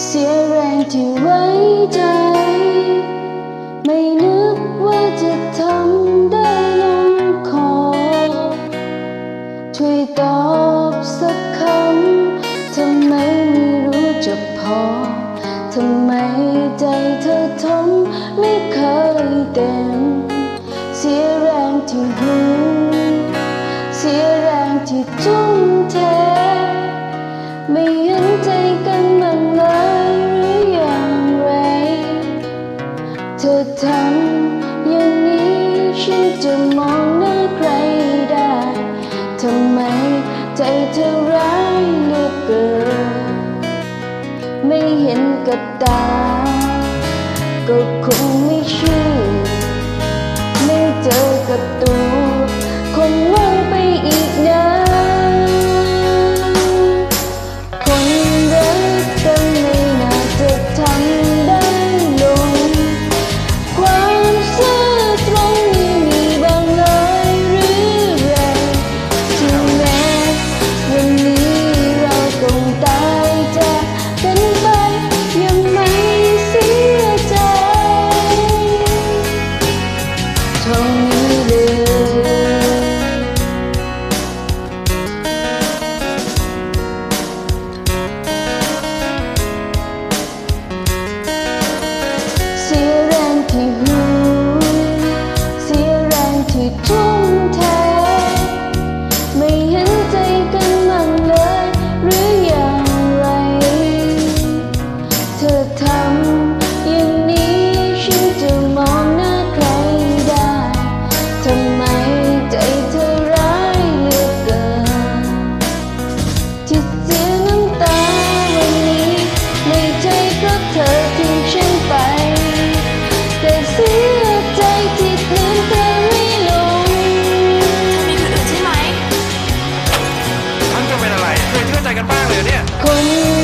เสียแรงที่ไว้ใจ ไม่นึกว่าจะทำได้ลงคอ ช่วยตอบสักคำทำไมไม่รู้จะพอ ทำไมใจเธอทนไม่เคยเต็ม เสียแรงที่หูเสียแรงที่ทุ่มเท เห็นกับตา ก็คงไม่เชื่อไม่เจอกับตัว 过